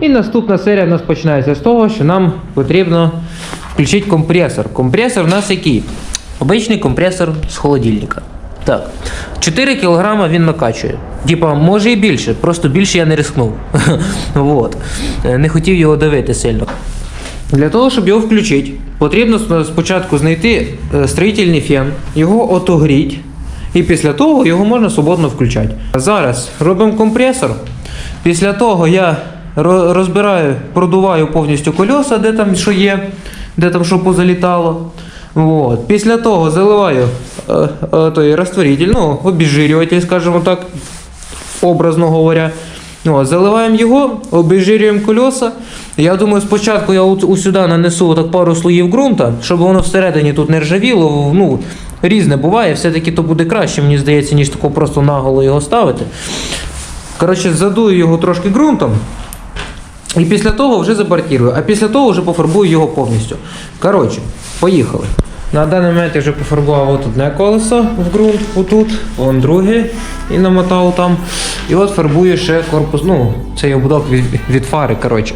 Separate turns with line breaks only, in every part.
І наступна серія в нас починається з того, що нам потрібно включити компресор. Компресор у нас який? Обичний компресор з холодильника. Так. 4 кг він накачує. Типа, може і більше, просто більше я не рискнув. вот. Е, Не хотів його давити сильно. Для того, щоб його включити, потрібно спочатку знайти е, строїтельний фен, його отогріти, і після того його можна свободно включати. Зараз робимо компресор. Після того я розбираю, продуваю повністю кольоса, де там що є, де там що позалітало. От. Після того заливаю е, е, той розтворитель, ну, обезжирюватель, скажімо так, образно говоря. О, заливаємо його, обезжирюємо колеса. Я думаю, спочатку я сюди нанесу так пару слоїв ґрунта, щоб воно всередині тут не ржавіло. Ну, різне буває, все-таки то буде краще, мені здається, ніж тако просто наголо його ставити. Коротше, задую його трошки ґрунтом. І після того вже забортірую, а після того вже пофарбую його повністю. Коротше, поїхали. На даний момент я вже пофарбував от одне колесо в ґрунт, отут, вон друге, і намотав там. І от фарбую ще корпус, ну, цей ободок від, від фари, коротше.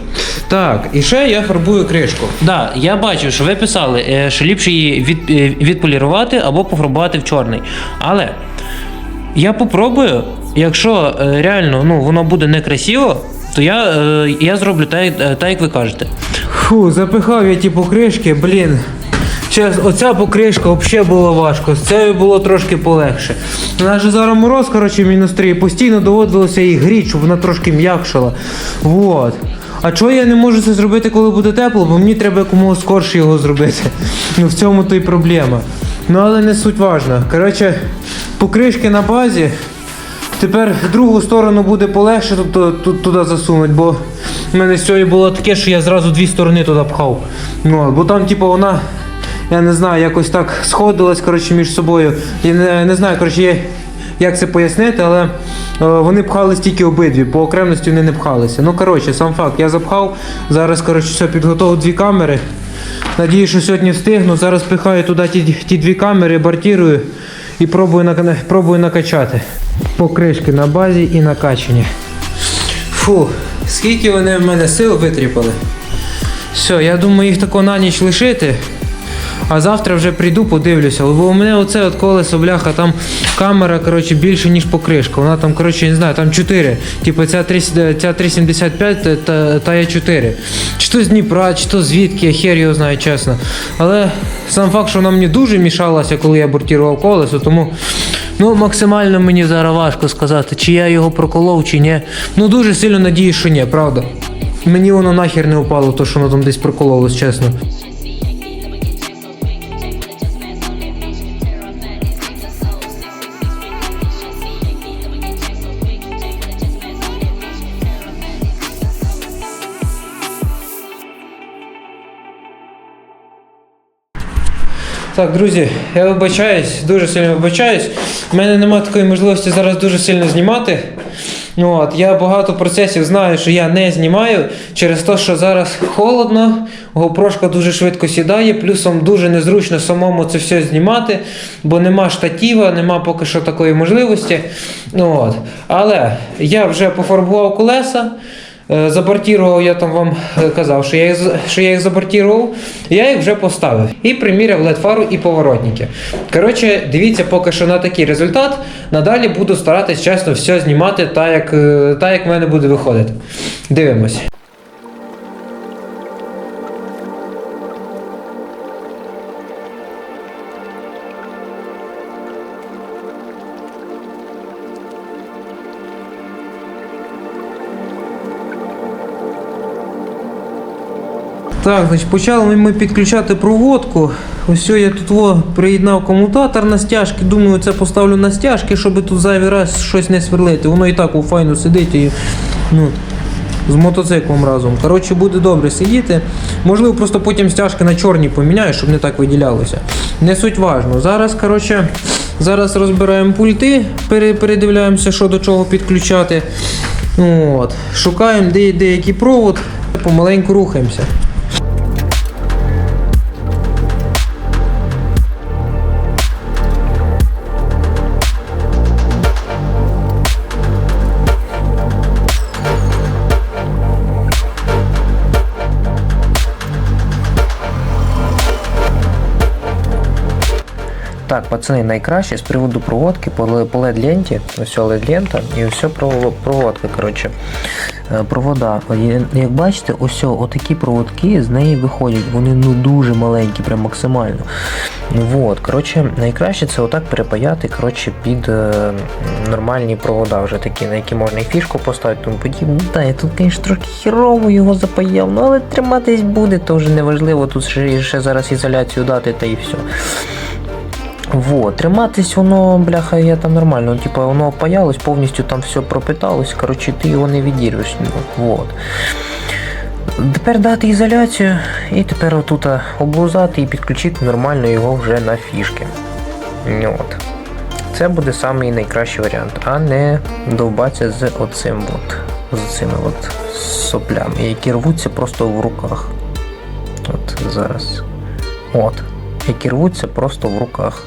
Так, і ще я фарбую кришку. Да, я бачив, що ви писали, е, що ліпше її від, е, відполірувати або пофарбувати в чорний. Але я попробую, якщо е, реально ну, воно буде некрасиво, то я, е, я зроблю так, е, так, як ви кажете. Фу, запихав я ті покришки, блін. Чесно, оця покришка взагалі було важко, з цією було трошки полегше. У нас же зараз мороз, коротше, мінус 3, постійно доводилося її гріти, щоб вона трошки м'якшала. Вот. А чого я не можу це зробити, коли буде тепло, бо мені треба якомога скорше його зробити. Ну в цьому то й проблема. Ну але не суть важна. Коротше, покришки на базі. Тепер в другу сторону буде полегше туди засунути, бо в мене сьогодні було таке, що я зразу дві сторони туди пхав. Ну, бо там, типу, вона, я не знаю, якось так сходилась коротше, між собою. Я не, не знаю, коротше, як це пояснити, але е, вони пхались тільки обидві, по окремості вони не пхалися. Ну, коротше, сам факт, я запхав. Зараз, коротше, все, підготував дві камери. Надію, що сьогодні встигну. Зараз пихаю туди ті, ті дві камери, бортірую і пробую, пробую накачати. Покришки на базі і накачані. Фу, скільки вони в мене сил витріпали. Все, я думаю, їх тако на ніч лишити. А завтра вже прийду, подивлюся. Бо у мене оце от колесо, бляха, там камера, коротше, більше, ніж покришка. Вона там, коротше, не знаю, там 4. Типу ця 3, ця 375 та, та, є 4. Чи то з Дніпра, чи то звідки, я хер його знаю, чесно. Але сам факт, що вона мені дуже мішалася, коли я бортував колесо, тому. Ну, максимально мені зараз важко сказати, чи я його проколов, чи ні. Ну дуже сильно надіюсь, що ні, правда. Мені воно нахер не упало, то що воно там десь прокололось, чесно. Так, друзі, я вибачаюсь, дуже сильно вибачаюсь. У мене немає такої можливості зараз дуже сильно знімати. Ну, от, я багато процесів знаю, що я не знімаю через те, що зараз холодно, GoPro дуже швидко сідає, плюсом дуже незручно самому це все знімати, бо нема штатива, нема поки що такої можливості. Ну, от. Але я вже пофарбував колеса. Е, Забортірував, я там вам е, казав, що я їх, що я їх забортірував, я їх вже поставив. І приміряв ледфару фару і поворотники. Коротше, дивіться поки що на такий результат. Надалі буду старатись чесно все знімати так, як, е, так, як в мене буде виходити. Дивимось. Так, значить, почали ми підключати проводку. Ось я тут во, приєднав комутатор на стяжки. Думаю, це поставлю на стяжки, щоб тут зайвий раз щось не сверлити. Воно і так у файно сидить і ну, з мотоциклом разом. Коротше, буде добре сидіти. Можливо, просто потім стяжки на чорні поміняю, щоб не так виділялося. Не суть важно. Зараз, коротше, зараз розбираємо пульти, передивляємося, що до чого підключати. От. Шукаємо де, деякий провод, помаленьку рухаємося. Пацани, найкраще з приводу проводки по, LED ленті, ось LED лента і все проводка, коротше. Е, Провода. Як бачите, ось отакі проводки з неї виходять. Вони ну дуже маленькі, прям максимально. Вот, коротше, найкраще це отак перепаяти коротше, під е, нормальні провода, вже такі, на які можна і фішку поставити, тому подібне. Ну, Так, я тут, звісно, трохи хірово його запаяв, ну але триматись буде, то вже неважливо, тут ще, ще зараз ізоляцію дати та і все. Вот, триматись воно, бляха, я там нормально. Типа воно опаялось, повністю там все пропиталось. Коротше, ти його не відірвеш. Вот. Тепер дати ізоляцію і тепер отут облузати і підключити нормально його вже на фішки. От. Це буде самий найкращий варіант, а не довбатися з оцим от, з цими от соплями, які рвуться просто в руках. От зараз. От. Які рвуться просто в руках.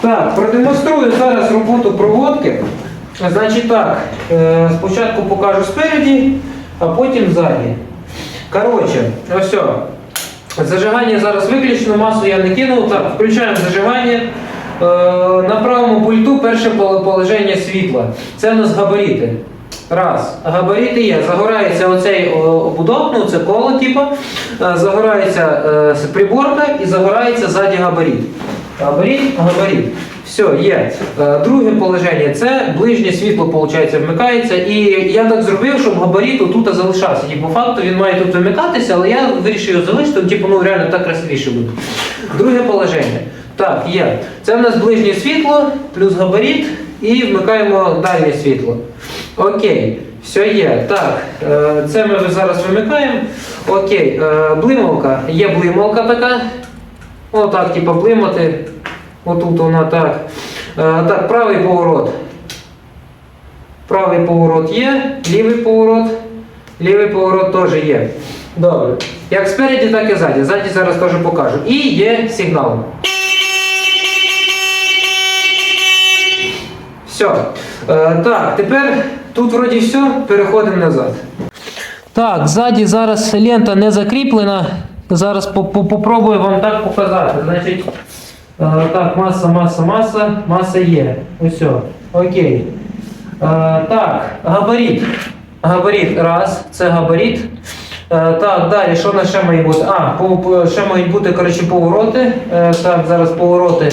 Так, продемонструю зараз роботу проводки. Значить так, е, спочатку покажу спереді, а потім ззаді. Коротше, ось. Зажигання зараз виключено, масу я не кинув. Так, включаємо зажигання. Е, на правому пульту перше положення світла. Це у нас габаріти. Раз. Габаріти є. Загорається оцей о, обудок, ну це коло, типу. Е, Загорається е, приборка і загорається ззаді габаріт. Габаріт, габаріт. Все, є. Е, Друге положення це ближнє світло, виходить, вмикається. І я так зробив, щоб габаріт тут залишався. По факту він має тут вимикатися, але я вирішив його залишити, типу, ну реально так красивіше буде. Друге положення. Так, є. Це в нас ближнє світло, плюс габаріт, і вмикаємо дальнє світло. Окей, все є. Так, е, це ми зараз вимикаємо. Окей, е, блималка. Є блималка така. Отак, типу, блимати. Отут вона так. Е, так, правий поворот. Правий поворот є, лівий поворот. Лівий поворот теж є. Добре. Як спереді, так і ззаді. Ззаді зараз теж покажу. І є сигнал. Все. Так, тепер тут вроді все, переходимо назад. Так, ззаді зараз лента не закріплена. Зараз по- по- попробую вам так показати. Значить, так, маса, маса, маса, маса є. Ось. Окей. Е, так, габарит. Габарит. Раз, це габарит. Е, так, далі, що на ще має бути? А, ще мають бути коротше, повороти. Е, так, зараз повороти.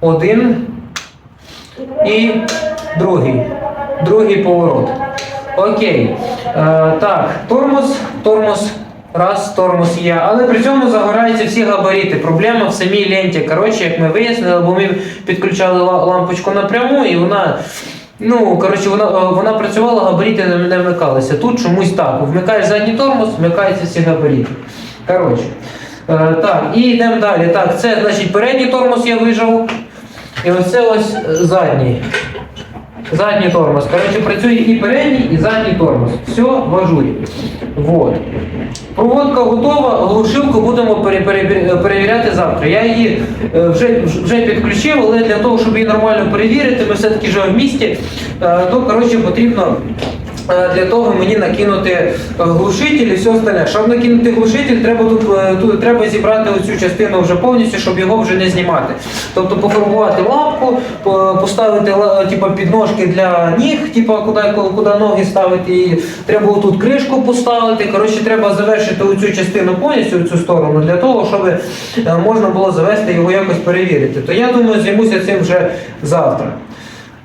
Один. І другий. Другий поворот. Окей. Е, так, тормоз, тормоз. Раз, тормоз є. Але при цьому загораються всі габарити. Проблема в самій ленті. Коротше, як ми вияснили, бо ми підключали лампочку напряму, і вона. Ну, коротше, вона, е, вона працювала, габарити не, вмикалися. Тут чомусь так. Вмикаєш задній тормоз, вмикаються всі габарити. Коротше. Е, так, і йдемо далі. Так, це значить передній тормоз я вижав. І ось це ось е, задній. Задній тормоз. Коротше, працює і передній, і задній тормоз. Все в ажурі. Вот. Проводка готова, глушилку будемо пере- пере- перевіряти завтра. Я її е, вже, вже підключив, але для того, щоб її нормально перевірити, ми все-таки живемо в місті, е, то коротше, потрібно для того мені накинути е, глушитель і все остальне. Щоб накинути глушитель, треба тут, е, тут треба зібрати оцю частину вже повністю, щоб його вже не знімати. Тобто пофарбувати лапку, поставити типу, підножки для ніг, типу, куди, куди ноги ставити. І треба тут кришку поставити. Коротше, треба завершити оцю частину повністю, цю сторону, для того, щоб е, можна було завести його якось перевірити. То я думаю, займуся цим вже завтра.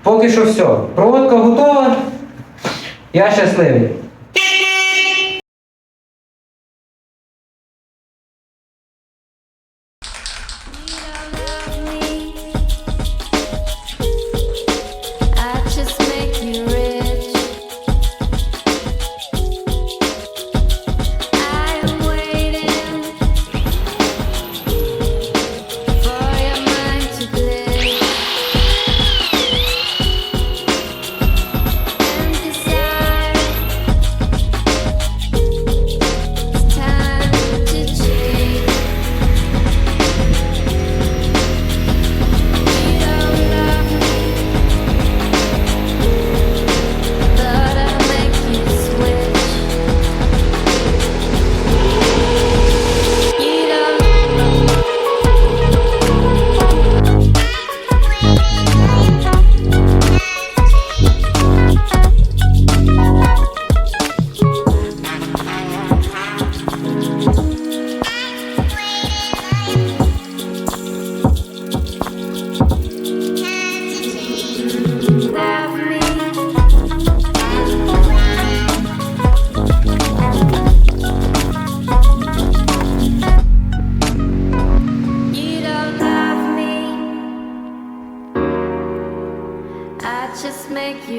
Поки що все. Проводка готова. Я щасливий.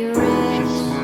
erased.